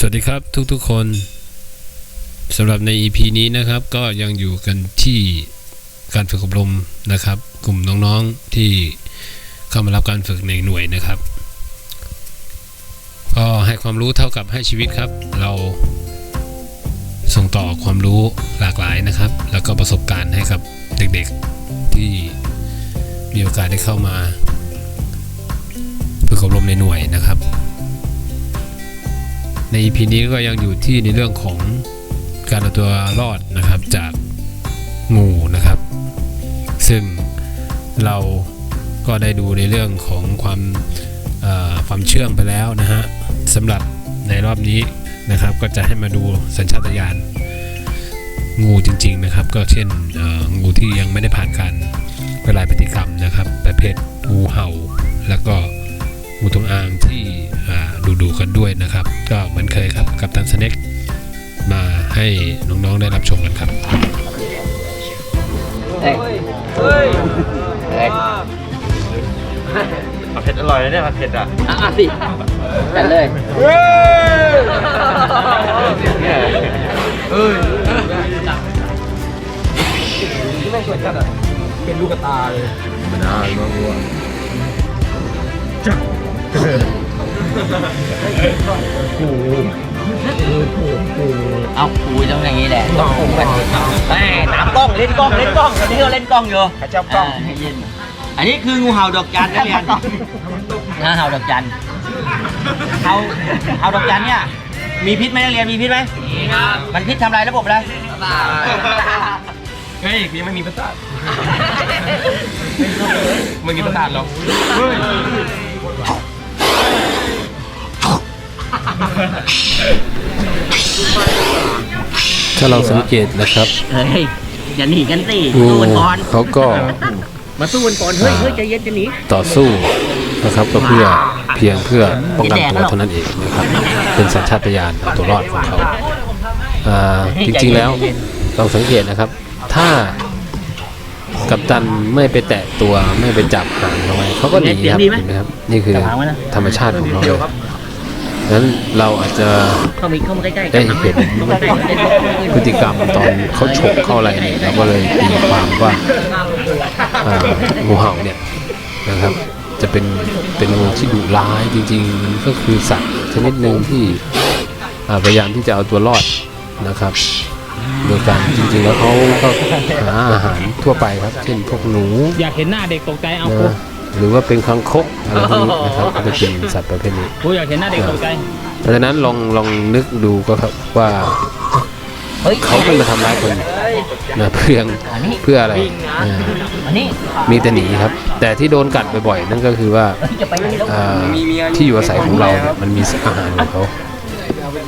สวัสดีครับทุกๆคนสำหรับใน EP นี้นะครับ ก็ยังอยู่กันที่การฝึกอบรมนะครับ กลุ่มน้องๆที่เข้ามารับการฝึกในหน่วยนะครับ ก็ให้ความรู้เท่ากับให้ชีวิตครับ เราส่งต่อความรู้หลากหลายนะครับ แล้วก็ประสบการณ์ให้กับเด็กๆที่มีโอกาสได้เข้ามา ฝึกอบรมในหน่วยนะครับ ใน EP นี้ก็ยังอยู่ที่ในเรื่องของการเอาตัวรอดนะครับจากงูนะครับ ซึ่งเราก็ได้ดูในเรื่องของความความเชื่องไปแล้วนะฮะสำหรับในรอบนี้นะครับ ก็จะให้มาดูสัญชาตญาณงูจริง ๆนะครับ ก็เช่นงูที่ยังไม่ได้ผ่านการละลายพฤติกรรมนะครับ ประเภทงูเห่า แล้วก็งูจงอางที่ ดูๆกันด้วยนะครับ ก็เหมือนเคยครับกับตันสเน็กมาให้น้องๆได้รับชมกันครับเอ้ยเฮ้ยเอ้ยผัดเผ็ดอร่อยนะเนี่ยผัดเผ็ดอะอะสิจัดเลยเฮ้ยเอ้ยจังเป็นลูกตาเลยมันน่าวัว วัวเอาคุยต้องอย่างนี้แหละต้องคุมกันแหมตามกล้องเล่นกล้องเล่นกล้องตอนนี้เราเล่นกล้องอยู่ใครชอบกล้องาให้เย็นอันนี้คืองูเห่าดอกจันนะเรียนนะเห่าดอกจันเห่าเห่าดอกจันเนี่ยมีพิษไหมนักเรียนมีพิษไหมมีครับมันพิษทำลายระบบอะไรเฮ้ยยังไม่มีประสาทมึงมีประสาทหรอเถ้าเราสังเกตนะครับ เฮ้ยอย่าหนีกันสิงูสู้กันก่อนเขาก็มาสู้กันก่อนเฮ้ยเฮ้ยใจเย็นจะหนีต่อสู้นะครับก็เพื่อเพียงเพื่อป้องกันตัวเท่านั้นเองนะครับ เป็นสัญชาตญาณเอาตัวรอดของเขาอ่าจริงๆแล้วลองสังเกตนะครับ ถ้ากัปตันไม่ไปแตะตัวไม่ไปจับหางเขาไว้เขาก็หนีครับเห็นไหมครับนี่คือธรรมชาติของเขาเลย นั้นเราอาจจะเข้ามีเข้ามาใกล้ๆได้เห็นเข้ามาใกล้ๆเล่นพฤติกรรมตอนเขาฉกเข้าอะไรเนี่ยเราก็เลยตีความว่าอ่างูเห่าเนี่ยนะครับ จะเป็นเป็นงูที่ดุร้ายจริงๆมันก็คือสัตว์ชนิดหนึ่งที่อ่าพยายามที่จะเอาตัวรอดนะครับโดยการจริงๆแล้วเขาก็หาอาหารทั่วไปครับ เช่นพวกหนู อยากเห็นหน้าเด็กตกใจเอากูนะ หรือว่าเป็นคังคกอะไรพวกนี้นะครับก็จะเป็นสัตว์ประเภทนี้กูอยากเห็นหน้าเด็กตกใจเพราะฉะนั้นลองลองนึกดูก็ครับว่าเฮ้ยเขาเป็นมาทำร้ายคนนะเพื่อเพื่ออะไรอ่าอันนี้มีแต่หนีครับ แต่ที่โดนกัดบ่อยๆ นั่นก็คือว่าเฮ้ยจะไปไหนแล้วอ่าที่อยู่อาศัยของเราเนี่ยมันมีอาหารของเขา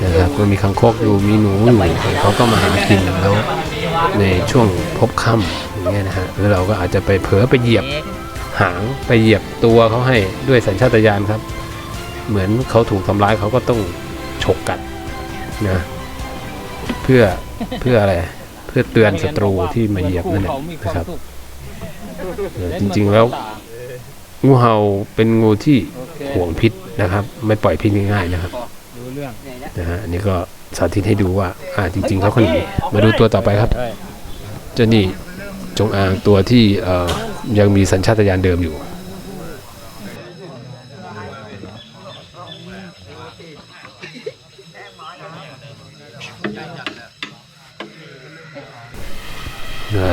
นะครับมันมีคังคกอยู่มีหนูอยู่เขาก็มาหากินแล้วในช่วงพบค่ำอย่างเงี้ยนะฮะแล้วเราก็อาจจะไปเผลอไปเหยียบ หางไปเหยียบตัวเขาให้ด้วยสัญชาตญาณครับ เหมือนเขาถูกทำร้ายเขาก็ต้องฉกกัดนะเพื่อเพื่ออะไรเพื่อเตือนศัตรูที่มาเหยียบนั่นแหละนะครับเออจริงๆแล้วงูเห่าเป็นงูที่ห่วงพิษนะครับ ไม่ปล่อยพิษง่ายๆนะครับรู้เรื่องนะฮะอันนี้ก็สาธิตให้ดูว่า อ่าจริง ๆเขาก็หนีมาดูตัวต่อไปครับเจ้านี่ จงอางตัวที่ยังมีสัญชาตญาณเดิมอยู่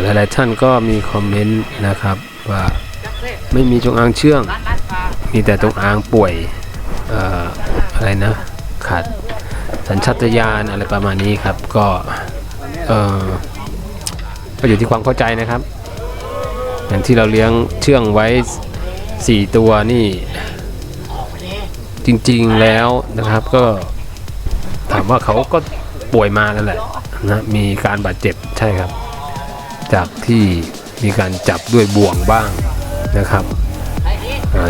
หลายๆท่านก็มีคอมเมนต์นะครับว่าไม่มีจงอางเชื่อง มีแต่จงอางป่วยออะไรนะขาดสัญชาตญาณอะไรประมาณนี้ครับก็เออ ก็อยู่ที่ความเข้าใจนะครับ อย่างที่เราเลี้ยงเชื่องไว้ 4 ตัวนี่ จริงๆแล้วนะครับก็ถามว่าเขาก็ป่วยมาแล้วแหละนะมีการบาดเจ็บใช่ครับ จากที่มีการจับด้วยบ่วงบ้างนะครับ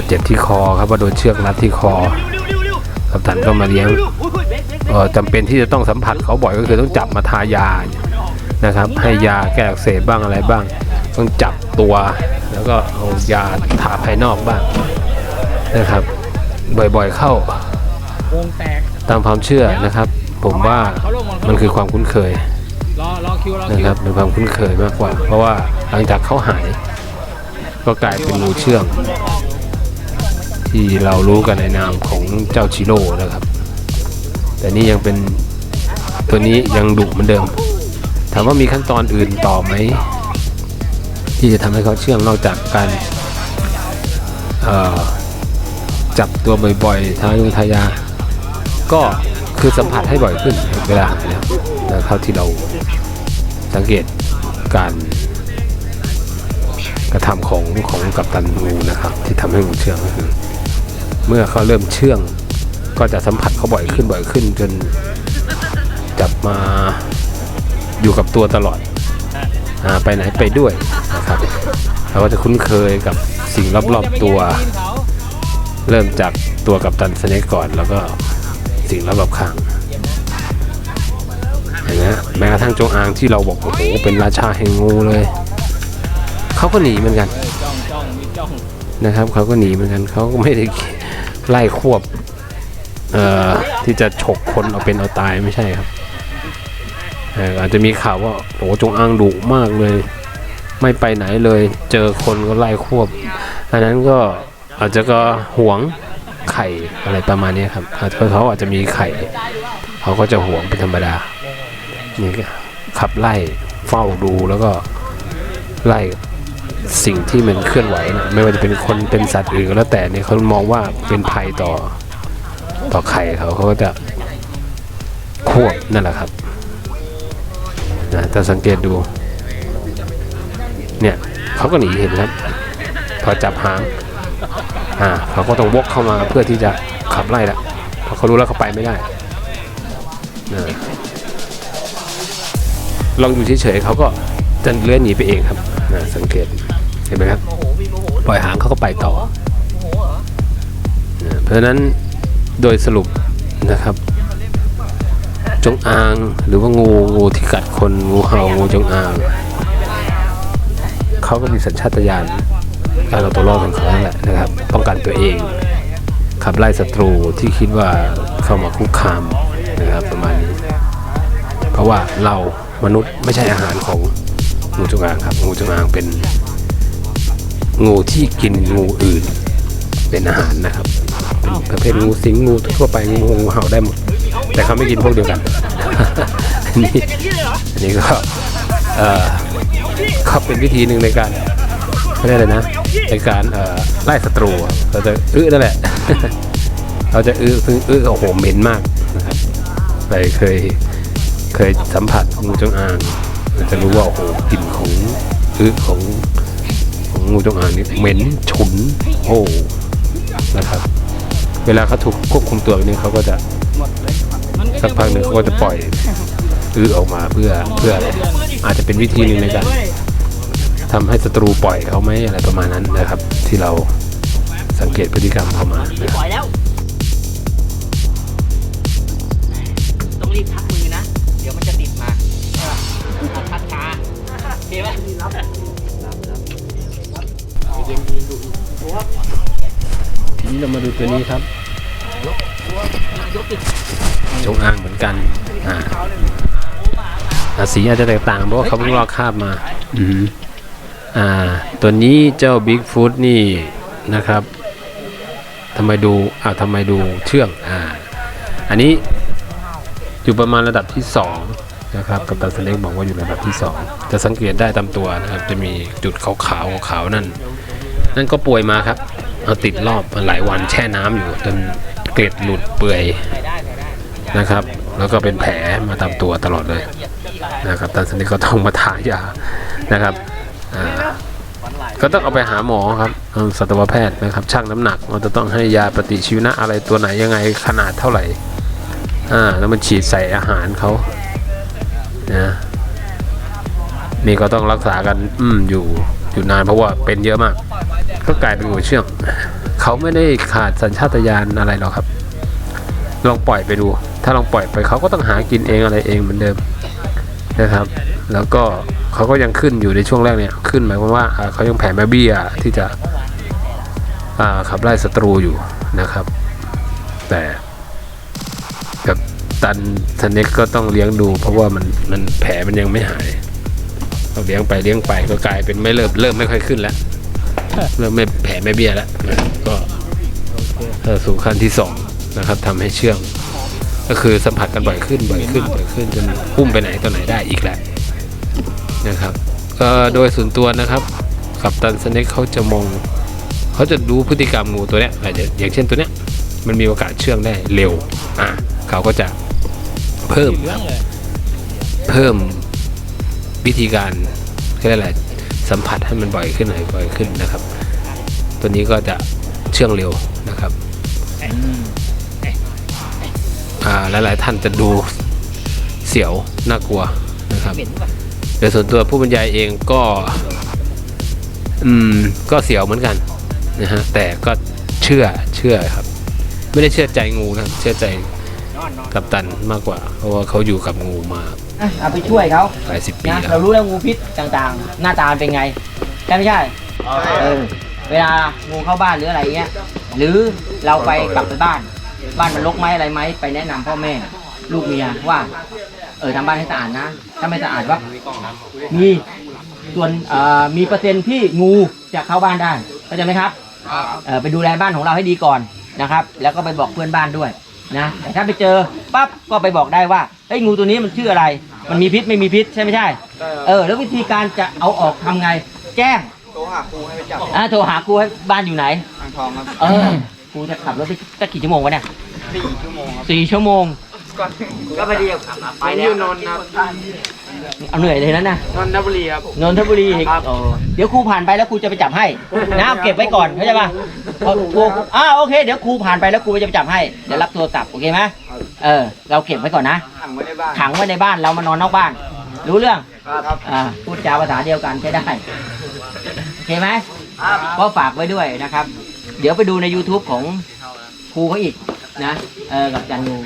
เจ็บที่คอครับว่าโดนเชือกรัดที่คอกัปตันก็มาเลี้ยงจำเป็นที่จะต้องสัมผัสเขาบ่อยก็คือต้องจับมาทายา นะครับ ให้ยาแก้อักเสบบ้างอะไรบ้าง ต้องจับตัว แล้วก็เอายาทาภายนอกบ้างนะครับ บ่อยๆเข้า ตามความเชื่อนะครับ ผมว่ามันคือความคุ้นเคยนะครับเป็นความคุ้นเคยมากกว่า เพราะว่าหลังจากเขาหาย ก็กลายเป็นงูเชื่อง ที่เรารู้กันในนามของเจ้าชิโร่นะครับ แต่นี่ยังเป็นตัวนี้ยังดุเหมือนเดิม ถามว่ามีขั้นตอนอื่นต่อไหม ที่จะทำให้เขาเชื่องนอกจากการจับตัวบ่อยๆทายุทายา ก็คือสัมผัสให้บ่อยขึ้นเวลาแล้วนะเท่าที่เราสังเกตการกระทำของของกัปตันงูนะครับ ที่ทำให้งูเชื่องก็คือ เมื่อเขาเริ่มเชื่อง ก็จะสัมผัสเขาบ่อยขึ้นบ่อยขึ้นจนจับมา อยู่กับตัวตลอดอาไปไหนไปด้วยนะครับเขาก็จะคุ้นเคยกับสิ่งรอบๆตัว เริ่มจากตัวกับตันสเนกก่อน แล้วก็สิ่งรอบๆข้างเห็นไหมแม้กระทั่งจงอางที่เราบอกโอ้โหเป็นราชาแห่งงูเลยเขาก็หนีเหมือนกันจ้องจ้องมีจ้องนะครับเขาก็หนีเหมือนกันเขาก็ไม่ได้ไล่ควบเอ่อที่จะฉกคนเอาเป็นเอาตายไม่ใช่ครับเอาจจะมีข่าวว่าโอ้จงอางดุมากเลย ไม่ไปไหนเลย เจอคนก็ไล่ควบ อันนั้นก็อาจจะก็หวงไข่อะไรประมาณนี้ครับเขาอาจจะมีไข่เขาก็จะหวงเป็นธรรมดานี่ขับไล่เฝ้าดูแล้วก็ไล่สิ่งที่มันเคลื่อนไหวนะไม่ว่าจะเป็นคนเป็นสัตว์อื่นก็แล้วแต่เนี่ยเขามองว่าเป็นภัยต่อต่อไข่เขาเขาก็จะควบนั่นแหละครับ นะแต่สังเกตดู เนี่ยเขาก็หนีเห็นครับ พอจับหางอ่าเขาก็ต้องวกเข้ามาเพื่อที่จะขับไล่ละเพราะเขารู้แล้วเขาไปไม่ได้นะลองอยู่เฉยๆเขาก็จะเลื่อนหนีไปเองครับนะสังเกตเห็นไหมครับปล่อยหางเขาก็ไปต่อนะเพราะฉะนั้นโดยสรุปนะครับ จงอาง หรือว่างูงูที่กัดคนงูเห่างูจงอาง เขาก็มีสัญชาตญาณการเอาตัวรอดของเขาแหละนะครับ ป้องกันตัวเอง ขับไล่ศัตรูที่คิดว่าเข้ามาคุกคามนะครับประมาณนี้ เพราะว่าเรามนุษย์ไม่ใช่อาหารของงูจงอางครับ งูจงอางเป็น งูที่กินงูอื่น เป็นอาหารนะครับ เป็นประเภทงูสิงงูทั่วไปงูเห่าได้หมด แต่เขาไม่กินพวกเดียวกันอันนี้อันนี้ก็เอ่อเขาเป็นวิธีหนึ่งในการไม่ได้เลยนะในการเอ่อไล่ศัตรูอะเราจะอื้อนั่นแหละ เราจะอื้อซึ่งอื้อโอ้โหเหม็นมากนะครับไปเคยเคยสัมผัสงูจงอางเราจะรู้ว่าโอ้โหกลิ่นของอื้อของของงูจงอางนี่เหม็นฉุนโอ้นะครับ เวลาเขาถูกควบคุมตัวนี่เขาก็จะ สักพักหนึ่งเขาก็จะปล่อยอื้อออกมาเพื่อเพื่ออะไรอาจจะเป็นวิธีหนึ่งในการทำให้ศัตรูปล่อยเขาไหมอะไรประมาณนั้นนะครับ ที่เราสังเกตพฤติกรรมเขามานะครับปล่อยแล้ว ต้องรีบพักมือนะ เดี๋ยวมันจะติดมาพักช้าโอเคไหมทีนี้เรามาดูตัวนี้ครับ จงอางเหมือนกันอ่าอ่าสีอาจจะแตกต่างเพราะว่าเขาเพิ่งลอกคาบมาอืมอ่า ตัวนี้เจ้าบิ๊กฟุตนี่นะครับทำไมดูอ่าทำไมดูเชื่องอ่า อันนี้อยู่ประมาณระดับที่สองนะครับกัปตันสเล็กบอกว่าอยู่ระดับที่สองจะสังเกตได้ตามตัวนะครับ จะมีจุดขาวๆขาวๆนั่น นั่นก็ป่วยมาครับ เอาติดรอบมาหลายวันแช่น้ำอยู่จน เกล็ดหลุดเปื่อยนะครับ แล้วก็เป็นแผลมาตามตัวตลอดเลยนะครับตอนนี้ก็ต้องมาทายานะครับอ่าก็ต้องเอาไปหาหมอครับสัตวแพทย์นะครับชั่งน้ำหนักเราจะต้องให้ยาปฏิชีวนะอะไรตัวไหนยังไงขนาดเท่าไหร่อ่าแล้วมันฉีดใส่อาหารเขานะนี่ก็ต้องรักษากันอืมอยู่อยู่นานเพราะว่าเป็นเยอะมาก ก็กลายเป็นงูเชื่อง เขาไม่ได้ขาดสัญชาตญาณอะไรหรอกครับ ลองปล่อยไปดู ถ้าลองปล่อยไปเขาก็ต้องหากินเองอะไรเองเหมือนเดิมนะครับ แล้วก็เขาก็ยังขึ้นอยู่ในช่วงแรกเนี่ยขึ้นหมายความว่าเขายังแผ่แม่เบี้ยที่จะขับไล่ศัตรูอยู่นะครับ แต่กับตันสเน็กก็ต้องเลี้ยงดู เพราะว่ามันมันแผลมันยังไม่หายเราเลี้ยงไปเลี้ยงไปก็กลายเป็นไม่เริ่มเริ่มไม่ค่อยขึ้นแล้ว เริ่มไม่แผลไม่เบี้ยแล้วก็สู่ขั้นที่สองนะครับทำให้เชื่อง ก็คือสัมผัสกันบ่อยขึ้นบ่อยขึ้นบ่อยขึ้นจนพุ่มไปไหนตัวไหนได้อีกแล้วนะครับ ก็โดยส่วนตัวนะครับ กับตันสเน็กเขาจะมองเขาจะรู้พฤติกรรมงูตัวเนี้ยอาจจะอย่างเช่นตัวเนี้ยมันมีโอกาสเชื่องได้เร็วอะเขาก็จะเพิ่มเพิ่มวิธีการก็ได้แหละ สัมผัสให้มันบ่อยขึ้นหน่อยบ่อยขึ้นนะครับ ตัวนี้ก็จะเชื่องเร็วนะครับอ่าหลายๆท่านจะดูเสียวน่ากลัวนะครับโดยส่วนตัวผู้บรรยายเองก็ อืม ก็เสียวเหมือนกันนะฮะแต่ก็เชื่อเชื่อครับ ไม่ได้เชื่อใจงูนะเชื่อใจกัปตันมากกว่า เพราะว่าเขาอยู่กับงูมา เอาไปช่วยเขาหลายสิบปีนะแล้วเรารู้แล้วงูพิษต่างๆ หน้าตาเป็นไงใช่ไม่ใช่เออเวลางูเข้าบ้านหรืออะไรเงี้ย หรือเราไปกลับไปบ้าน บ้านมันรกไหมอะไรไหมไปแนะนำพ่อแม่ ลูกเมียว่า เออทำบ้านให้สะอาดนะ ถ้าไม่สะอาดว่ามีส่วนเอ่อมีเปอร์เซ็นต์ที่งูจะเข้าบ้านได้เข้าใจไหมครับเออไปดูแลบ้านของเราให้ดีก่อนนะครับ แล้วก็ไปบอกเพื่อนบ้านด้วย นะแต่ถ้าไปเจอปั๊บก็ไปบอกได้ว่าเฮ้ยงูตัวนี้มันชื่ออะไร มันมีพิษไม่มีพิษใช่ไม่ใช่ เออ แล้ววิธีการจะเอาออกทำไง แจ้งโทรหาครูให้ไปจับอ่าโทรหาครูให้บ้านอยู่ไหน อ่างทองครับเออครูจะขับรถไปสักกี่ชั่วโมงวะเนี่ยสี่ชั่วโมงครับสี่ชั่วโมงก่อนก็ไปเดียวไปผมแล้อยู่วนนท์ครับเอาเหนื่อยเลยนะนะนนทบุรีครับ นนทบุรีอีกเออเดี๋ยวครูผ่านไปแล้วครูจะไปจับให้นะเอาเก็บไว้ก่อนเข้าใจป่ะ พอครูอ่าโอเค เดี๋ยวครูผ่านไปแล้วครูจะไปจับให้ เดี๋ยวรับโทรศัพท์โอเคไหมเออ เราเก็บไว้ก่อนนะ ขังไว้ในบ้านขังไว้ในบ้านเรามานอนนอกบ้าน รู้เรื่อง ครับอ่า พูดจาภาษาเดียวกันใช้ได้ โอเคไหมก็ฝากไว้ด้วยนะครับ เดี๋ยวไปดูใน YouTube ของครูเขาอีกนะ เออ กับจันงู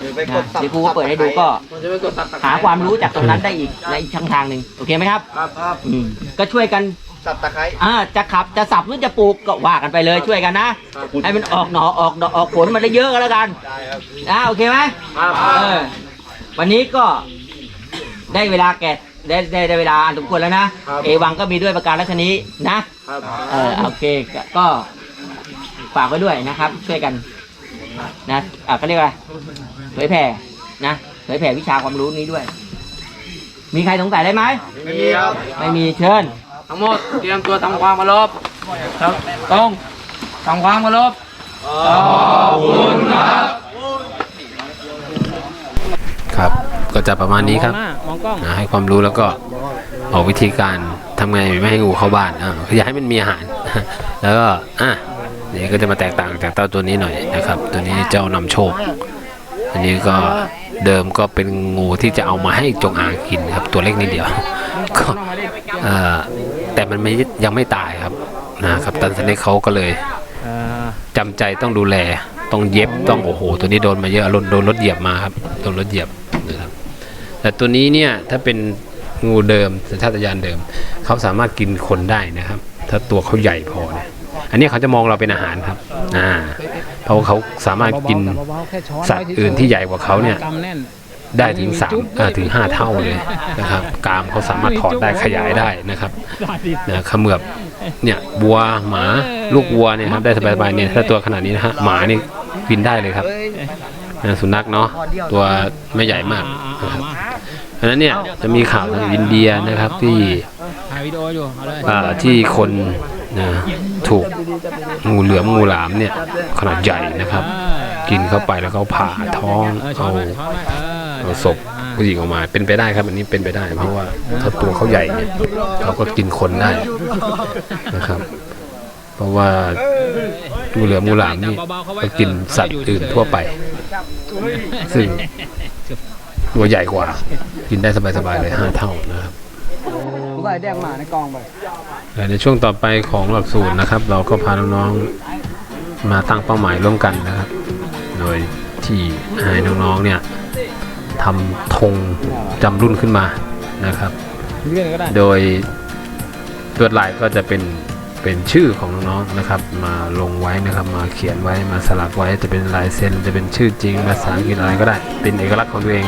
เดี๋ยวไปกนะดสับเดี๋ยวครูก็เปิดให้ดูก็ผมจะไปกดสับตะไคร้หาความรู้จากตรงนั้นได้อีกในอีกช่องทางหนึ่งโอเคไหมครับ ครับครับอืม ก็ช่วยกัน สับตะไคร้ อ่าจะขับจะสับหรือจะปลูกก็ว่ากันไปเลยช่วยกันนะให้มันออกหน่อออกดอกออกผลมันได้เยอะก็แล้วกันได้ครับ อ่าโอเคไหมครับเออวันนี้ก็ได้เวลาแก่ได้ได้ได้เวลาอันสมควรแล้วนะเอวังก็มีด้วยประการลัชนี้นะครับเออโอเคก็ก็ฝากไว้ด้วยนะครับ ช่วยกันนะอ่าก็เรียกว่าเผยแผ่นะเผยแผ่วิชาความรู้นี้ด้วย มีใครสงสัยได้ไหม ไม่มีครับ ไม่มีเชิญ ทั้งหมดเตรียมตัวทำความเคารพครับต้องทำความเคารพครับ ก็จะประมาณนี้ครับมองหน้ามองกล้องนะให้ความรู้แล้วก็บอกวิธีการทำไงไม่ให้งูเข้าบ้านอ่าคืออยากให้มันมีอาหาร แล้วก็อะเดี๋ยวก็จะมาแตกต่างจากเต้าตัวนี้หน่อยนะครับ ตัวนี้เจ้านำโชค อันนี้ก็เดิมก็เป็นงูที่จะเอามาให้จงอางกินครับ ตัวเล็กนิดเดียว ก็เอ่อ แต่มันไม่ยังไม่ตายครับนะครับตันสเนคเขาก็เลยเอ่อจำใจต้องดูแลต้องเย็บต้องโอ้โห ตัวนี้โดนมาเยอะโดนโดนรถเหยียบมาครับโดนรถเหยียบนะครับแต่ตัวนี้เนี่ยถ้าเป็นงูเดิมสัญชาตญาณเดิม เขาสามารถกินคนได้นะครับ ถ้าตัวเขาใหญ่พอเนี่ยอันนี้เขาจะมองเราเป็นอาหารครับอ่าเพราะว่าเขาสามารถกินเบาๆแค่ช้อนสัตว์อื่นที่ใหญ่กว่าเขาเนี่ยกำแน่น ได้ถึง3อ่าถึง 5 เท่าเลยนะครับกรามเขาสามารถถอดได้ขยายได้นะครับนะเขมือบเนี่ยวัวหมาลูกวัวเนี่ยครับได้สบายๆเนี่ยถ้าตัวขนาดนี้นะฮะหมานี่กินได้เลยครับนะสุนัขเนาะตัวไม่ใหญ่มากนะครับเพราะฉะนั้นเนี่ยจะมีข่าวทางอินเดียนะครับที่ถ่ายวิดีโออยู่เอาเลยอ่าที่คนนะถูกงูเหลือมงูหลามเนี่ยขนาดใหญ่นะครับ กินเข้าไปแล้วก็ผ่าท้องเออช้อเอานไว้ช้อนไว้ เอาศพผู้หญิงออกมาเป็นไปได้ครับ อันนี้เป็นไปได้ เพราะว่าถ้าตัวเขาใหญ่เนี่ยเขาก็กินคนได้นะครับ เพราะว่างูเหลือมงูหลามนี่ก็กินสัตว์อื่นทั่วไป ซึ่งตัวใหญ่กว่า กินได้สบายๆเลยห้าเท่านะครับใส่แดงหมาในกองไปในช่วงต่อไปของหลักสูตรนะครับ เราก็พาน้องๆมาตั้งเป้าหมายร่วมกันนะครับ โดยที่ให้น้องๆเนี่ย ทำธงจำรุ่นขึ้นมานะครับเลื่อนก็ได้โดยลวดลายก็จะเป็นเป็นชื่อของน้องๆนะครับ มาลงไว้นะครับมาเขียนไว้มาสลักไว้จะเป็นลายเซ็นจะเป็นชื่อจริงภาษาอังกฤษอะไรก็ได้ เป็นเอกลักษณ์ของตัวเอง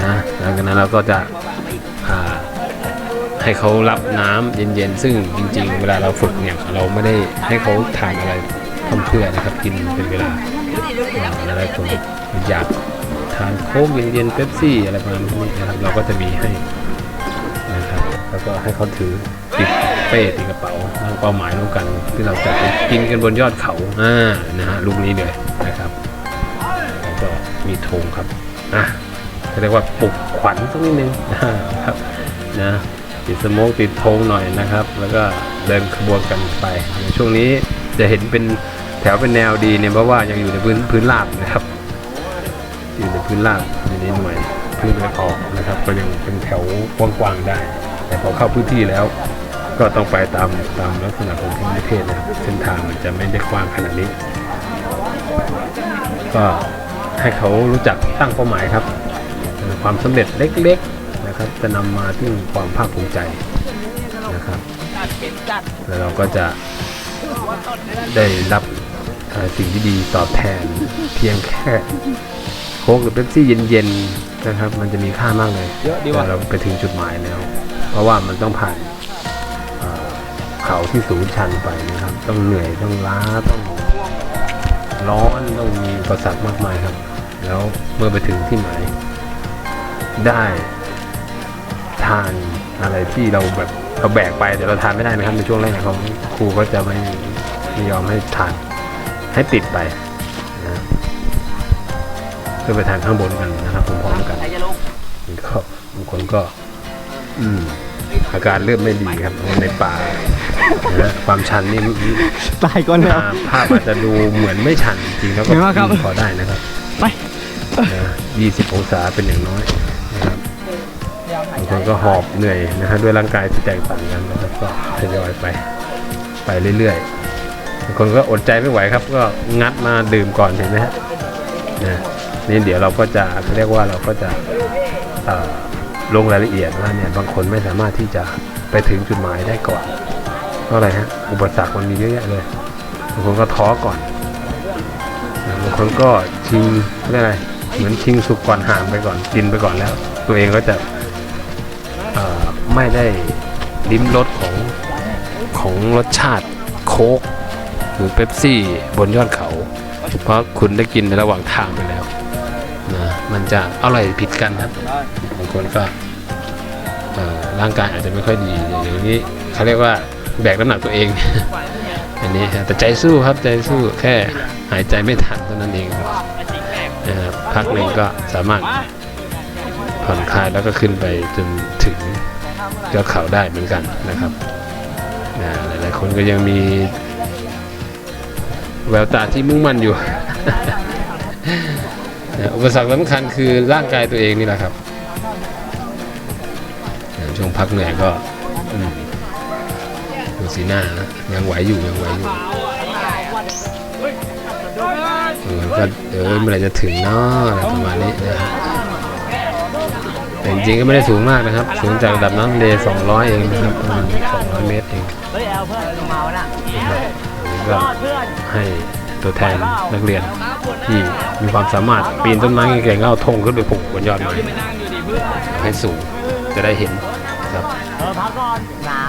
นะหลังจากนั้นเราก็จะอ่าให้เขารับน้ำเย็นๆ ซึ่งจริง ๆ เวลาเราฝึกเนี่ยเราไม่ได้ให้เขาทานอะไรทำเพื่อนะครับกินเป็นเวลาอ่าหลายๆคนอยากทานโค้กเย็นๆเป๊ปซี่อะไรประมาณนี้นะครับเราก็จะมีให้นะครับแล้วก็ให้เขาถือติดเป้ติดกระเป๋าตั้งเป้าหมายร่วมกันที่เราจะไปกินกันบนยอดเขาอ่านะฮะลูกนี้เลยนะครับ แล้วก็มีธงครับอะเขาเรียกว่าปลุกขวัญสักนิดนึงนะครับนะติดสโมกติดธงหน่อยนะครับ แล้วก็เดินขบวนกันไปในช่วงนี้จะเห็นเป็นแถวเป็นแนวดีเนี่ยเพราะว่ายังอยู่ในพื้นพื้นราบนะครับ อยู่ในพื้นราบอยู่ในหน่วยพื้นเรืออกนะครับ ก็ยังเป็นแถวกว้างๆได้ แต่พอเข้าพื้นที่แล้วก็ต้องไปตามตามลักษณะของภูมิประเทศนะครับเส้นทางมันจะไม่ได้กว้างขนาดนี้ ก็ให้เขารู้จักตั้งเป้าหมายครับ ความสำเร็จเล็กๆนะครับ จะนำมาถึงความภาคภูมิใจนะครับแล้วเราก็จะได้รับสิ่งที่ดีตอบแทนเพียงแค่ โค้กหรือเป๊ปซี่เย็นๆนะครับ มันจะมีค่ามากเลยเวลาเราไปถึงจุดหมายแล้ว เพราะว่ามันต้องผ่านเอ่อเขาที่สูงชันไปนะครับ ต้องเหนื่อยต้องล้าต้องร้อนต้องมีอุประสักมากมายครับ แล้วเมื่อไปถึงที่หมายได้ทานอะไรที่เราแบบเราแบกไปแต่เราทานไม่ได้นะครับในช่วงแรกเขาครูก็จะไม่ไม่ยอมให้ทานให้ติดไปนะ เพื่อไปทานข้างบนกันนะครับพร้อมๆกันก็บางคนก็ อืมอาการเริ่มไม่ดีครับในป่านะความชันนี่ตายก่อนแล้วอ่าภาพอาจจะดูเหมือนไม่ชันจริงๆแล้วก็เห็นไหมครับพอได้นะครับ ไปนะ20องศาเป็นอย่างน้อยนะครับบางคนก็หอบเหนื่อยนะครับด้วยร่างกายที่แตกต่างกันนะครับก็ทยอยไป ไปเรื่อยๆบางคนก็อดใจไม่ไหวครับ ก็งัดมาดื่มก่อนเห็นไหมฮะนะ นี่เดี๋ยวเราก็จะเรียกว่าเราก็จะลงรายละเอียดว่าเนี่ยบางคนไม่สามารถที่จะไปถึงจุดหมายได้ก่อนเพราะอะไรฮะอุปสรรคมันมีเยอะแยะเลยบางคนก็ท้อก่อนบางคนก็ชิงเรียกอะไรเหมือนชิงสุกก่อนห่างไปก่อนกินไปก่อนแล้ว ตัวเองก็จะไม่ได้ลิ้มรสของของรสชาติโค้กหรือเป๊ปซี่บนยอดเขา เพราะคุณได้กินในระหว่างทางไปแล้ว มันจะอร่อยผิดกันครับบางคนก็ร่างกายอาจจะไม่ค่อยดีอย่างนี้เขาเรียกว่าแบกน้ำหนักตัวเอง อันนี้แต่ใจสู้ครับใจสู้แค่หายใจไม่ทันเท่านั้นเองครับพักหนึ่งก็สามารถผ่อนคลายแล้วก็ขึ้นไปจนถึงยอดเขาได้เหมือนกันนะครับหลายๆคนก็ยังมีแววตาที่มุ่งมั่นอยู่ อุปสรรคสำคัญคือร่างกายตัวเองนี่แหละครับนะช่วงพักเหนื่อยก็อืมดูสีหน้านะยังไหวอยู่ยังไหวอยู่เหมือนก็เออเมื่อไหรจะถึงเนาะอะไรประมาณนี้นะครับแต่จริงๆก็ไม่ได้สูงมากนะครับ สูงจากระดับน้ำทะเล200 เองนะครับประมาณ200 เมตรเองเฮ้ยเอาเพื่อนเมาน่ะนะครับอันนี้ก็ให้ ตัวแทนนักเรียนที่มีความสามารถปีนต้นไม้เก่งๆก็เอาธงขึ้นไปผูกบนยอดไม้ให้สูงจะได้เห็นครับ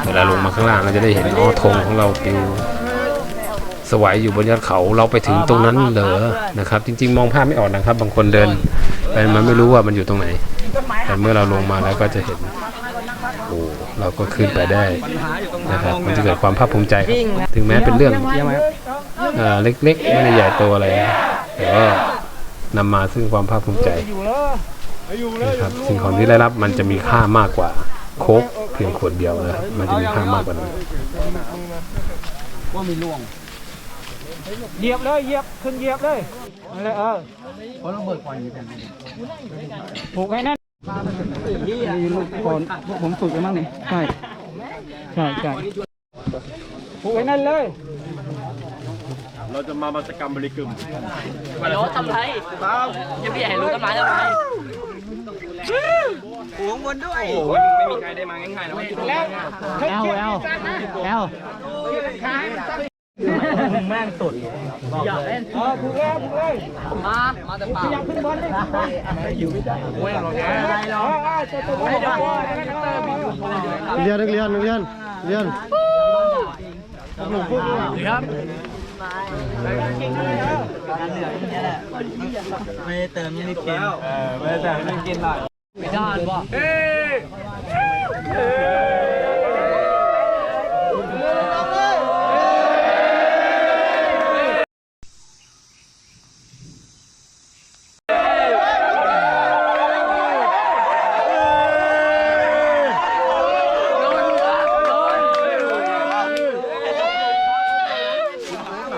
เวลาลงมาข้างล่างก็จะได้เห็นอ๋อธงของเราปิวสวายอยู่บนยอดเขาเราไปถึงตรงนั้นเหรอนะครับ จริง ๆ มองภาพไม่ออกนะครับ บางคนเดินไปมันไม่รู้ว่ามันอยู่ตรงไหน แต่เมื่อเราลงมาแล้วก็จะเห็นโอ้เราก็ขึ้นไปได้นะครับมันจะเกิดความภาคภูมิใจถึงแม้เป็นเรื่อง เล็กๆ ไม่ได้ใหญ่โตอะไรแต่ก็นำมาซึ่งความภาคภูมิใจนะครับสิ่งของที่ได้รับมันจะมีค่ามากกว่าโคกเพียงขวดเดียวนะมันจะมีค่ามากกว่านั้นว่ามีหลวงเหยียบเลยเหยียบขึ้นเหยียบเลยนั่นเลยเราเบิกควายออผูกให้แน่นนี่ลูกคนพวกผมฝึกกันบ้างนี่ใช่ใช่ใช่ผูกให้แน่นเลย รถทำไรยังพี่ใหญ่รู้ต้นไม้ทำไมไม่มีใครได้มาง่ายๆนะวันนี้แอลแอลแอลมา มาแต่เปล่าเรียนนักเรียนนั ไม่เรียน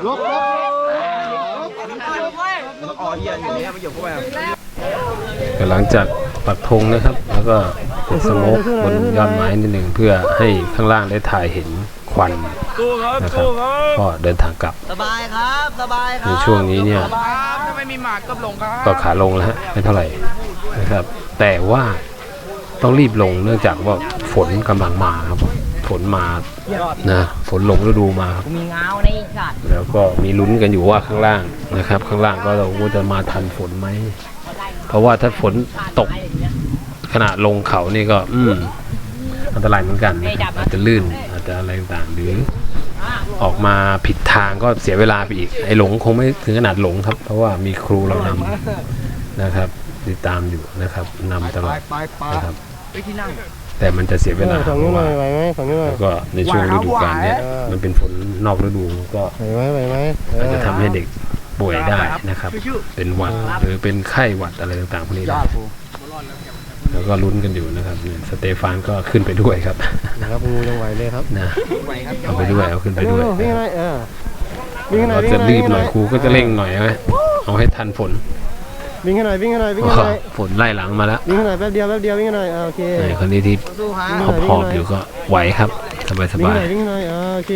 เรียนหลังจากปักธงนะครับ แล้วก็ติดสโมกบนยอดไม้นิดหนึ่งเพื่อให้ข้างล่างได้ถ่ายเห็นควันนะครับก็เดินทางกลับสบายครับสบายคในรับช่วงนี้เนี่ยถ้าไม่มีหมากก็ลงครับก็ขาลงแล้วฮะไม่เท่าไหร่นะครับ แต่ว่าต้องรีบลงเนื่องจากว่าฝนกำลังมาครับ ฝนมานะฝนหลงฤดูมาครับมีเงาในสัตว์แล้วก็มีลุ้นกันอยู่ว่าข้างล่างนะครับ ข้างล่างก็เราจะมาทันฝนไหมเพราะว่าถ้าฝนตกขณะลงเขานี่ก็ อืมอันตรายเหมือนกันนะครับอาจจะลื่นอาจจะอะไรต่างๆหรือ ออกมาผิดทางก็เสียเวลาไปอีก ไอ้หลงคงไม่ถึงขนาดหลงครับ เพราะว่ามีครูเรานำนะครับ ติดตามอยู่นะครับนำตลอดนะครับ แต่มันจะเสียเวลาฝั่งเพนี้ราะหน่ว่าอยไหวไหมฝั่งนี้หน่อยแล้วก็ในช่วงฤดูกาลเนี้ยมันเป็นฝนนอกฤดูก็ไหวไหมไหวไหมเออาจอจะทำให้เด็กป่วยได้นะครับ เป็นหวัดหรือเป็นไข้หวัดอะไรต่างๆพวกนี้ได้แล้วก็ลุ้นกันอยู่นะครับเนี่ยสเตฟานก็ขึ้นไปด้วยครับนะครับงูยังไหวเลยครับนะเอาไปด้วยเอาขึ้นไปด้วยวิ่งหน่อยเออวิ่งหน่อเรายจะรีบหน่อยครูก็จะเร่งหน่อยนะเอาให้ทันฝน วิ่งหน่อยวิ่งหน่อยวิ่งว้าหน่อยฝนไล่หลังมาแล้ววิ่งหน่อยแป๊บเดียวแป๊บเดียววิ่งหน่อยโอเคไอ้คนนี้ที่หอบๆอยู่ก็ไหวครับสบายสวิ่งบาหยน่อยวิ่งหน่อยโอเค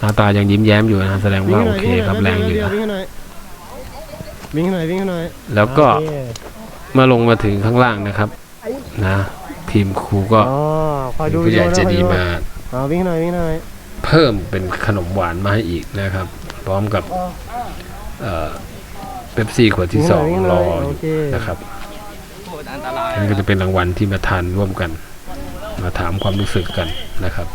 หน้าตายังยิ้มแย้มอยู่นะแสดงวิ่งว่าหโอน่อยเคครับแรงอยู่นะวิ่งหน่อยวิ่งหน่อยวิ่งหน่อยแล้วก็โอเคเมื่อลงมาถึงข้างล่างนะครับ นะ ทีมครูก็อ๋อคอยดูผู้ใหญ่ใจดีมาอ๋อวิ่งหน่อยวิ่งหน่อยเพิ่มเป็นขนมหวานมาให้อีกนะครับ พร้อมกับเอ่อเป๊ปซี่ขวดที่สองวิ่หรน่ออยอโอยู่เคนะครับอันตรายนั่นก็จะเป็นรางวัลที่มาทานร่วมกัน มาถามความรู้สึกกันนะครับ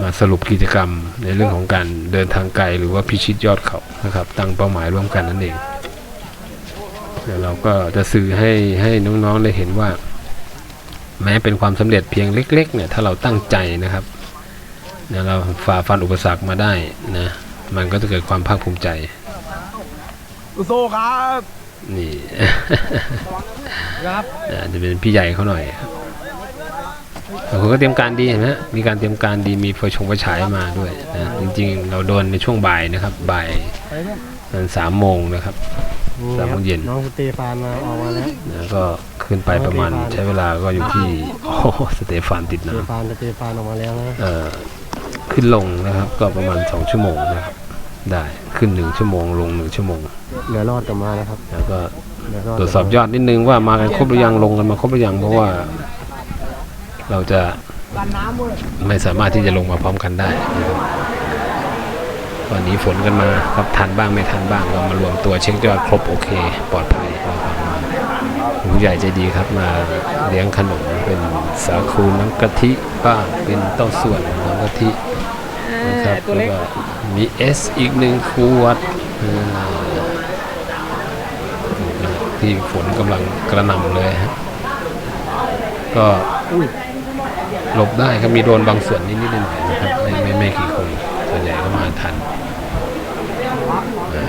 มาสรุปกิจกรรมในเรื่องของการเดินทางไกลหรือว่าพิชิตยอดเขานะครับ ตั้งเป้าหมายร่วมกันนั่นเองเดี๋ยวเราก็จะสื่อให้ให้น้องๆได้เห็นว่า แม้เป็นความสำเร็จเพียงเล็ก ๆ เนี่ย ถ้าเราตั้งใจนะครับเนี่ยเราฝ่าฟันอุปสรรคมาได้นะ มันก็จะเกิดความภาคภูมิใจ โซ่ครับ นี่อาจจะเป็นพี่ใหญ่เขาหน่อยบางคนก็เตรียมการดีเห็นไหมมีการเตรียมการดีมีไฟชงไฟฉายมาด้วยนะจริงๆ เราโดนในช่วงบ่ายนะครับบ่ายประมันสามโมงนะครับสามโมงเย็นน้องสเตฟานมาออกมาแล้วแล้วก็ขึ้นไปประมาณใช้เวลาก็อยู่ที่โอ้โหสเตฟานติดสเตน้ฟานสเตฟานออกมาแล้วนะำเอ่อขึ้นลงนะครับก็ประมาณสองชั่วโมงนะครับ ได้ขึ้นหนึ่งชั่วโมงลงหนึ่งชั่วโมงเหลือรอดกลับมานะครับแล้วก็เหลือรอดตรวจสอบยอดนิดนึงว่ามากันครบหรือยังลงกันมาครบหรือยังเพราะว่า เราจะไม่สามารถที่จะลงมาพร้อมกันได้นะครับวันนี้ฝนกันมาครับทันบ้างไม่ทันบ้างเรามารวมตัวเช็คยอดครบโอเค ปลอดภัยแล้วก็มาผู้ใหญ่ใจดีครับมาเลี้ยงขนมเป็นสาคูน้ำกะทิบ้างเป็นเต้าส่วนน้ำกะทิ นะครับแล้วก็มีเอสอีกหนึ่งขวดอ่าที่ฝนกำลังกระหน่ำเลยฮะก็หลบได้ครับมีโดนบางส่วนนิดๆหน่อยๆนะครับไม่ไม่ไม่กี่คนส่วนใหญ่ก็มาทันนะ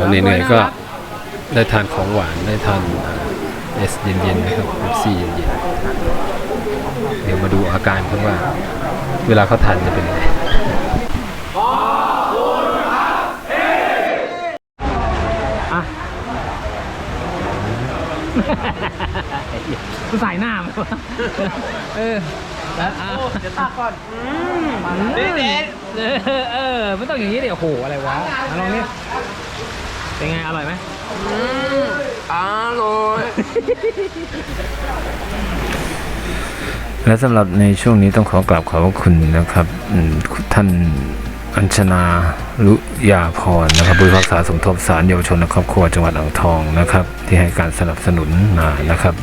ตอนเหนื่อยๆก็ได้ทานของหวานได้ทานเอสเย็นๆนะครับเอฟซีเย็นๆ เดี๋ยวมาดูอาการเขาว่า เวลาเขาทานจะเป็นยังไงกูใส่หน้ามันวะเออแล้วอะเดี๋ยวตาก่อนเออเออเออไม่ต้องอย่างนี้เดี๋ยวโหอะไรวะมาลองนี่เป็นไง อร่อยไหมอร่อย และสำหรับในช่วงนี้ต้องขอกราบขอบคุณนะครับท่านอัญชนาลุยาพรนะครับผู้พิพักษาสมทบสารเยาวชนและครอบครัวจังหวัดอ่างทองนะครับ ที่ให้การสนับสนุนมานะครับ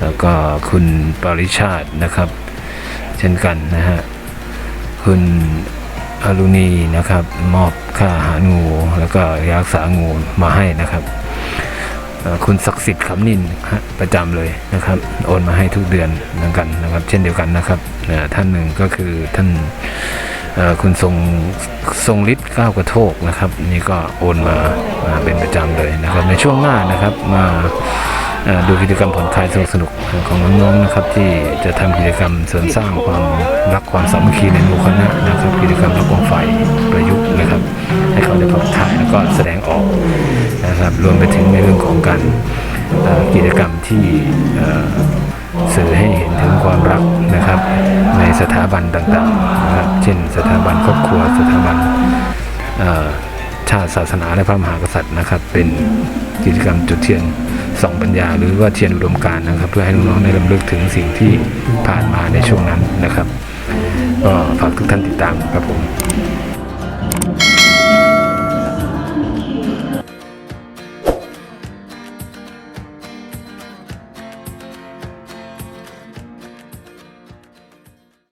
แล้วก็คุณปริชาตินะครับ เช่นกันนะฮะคุณอรุณีนะครับ มอบค่าอาหารงู แล้วก็ยารักษางูมาให้นะครับ คุณศักดิ์สิทธิ์ขำนินฮะประจำเลยนะครับ โอนมาให้ทุกเดือนเหมือนกันนะครับ เช่นเดียวกันนะครับท่านหนึ่งก็คือท่านคุณทรงทรงฤทธิ์ก้าวกระโทกนะครับ นี่ก็โอนมามาเป็นประจำเลยนะครับ ในช่วงหน้านะครับมา ดูกิจกรรมผ่อนคลายสนุกสนุกของน้องๆนะครับ ที่จะทำกิจกรรมเสริมสร้างความรักความสามัคคีในหมู่คณะนะครับ กิจกรรมรักวงไฟประยุกต์นะครับ ให้เขาได้ผ่อนคลายแล้วก็แสดงออกนะครับรวมไปถึงในเรื่องของการกิจกรรมที่สื่อให้เห็นถึงความรักนะครับ ในสถาบันต่างๆนะครับ เช่น สถาบันครอบครัวสถาบันอ่อ ชาติศาสนาและพระมหากษัตริย์นะครับ เป็นกิจกรรมจุดเทียนสองปัญญา หรือว่าเทียนอุดมการนะครับ เพื่อให้น้องๆได้รำลึกถึงสิ่งที่ผ่านมาในช่วงนั้นนะครับก็ฝากทุกท่านติดตามครับผม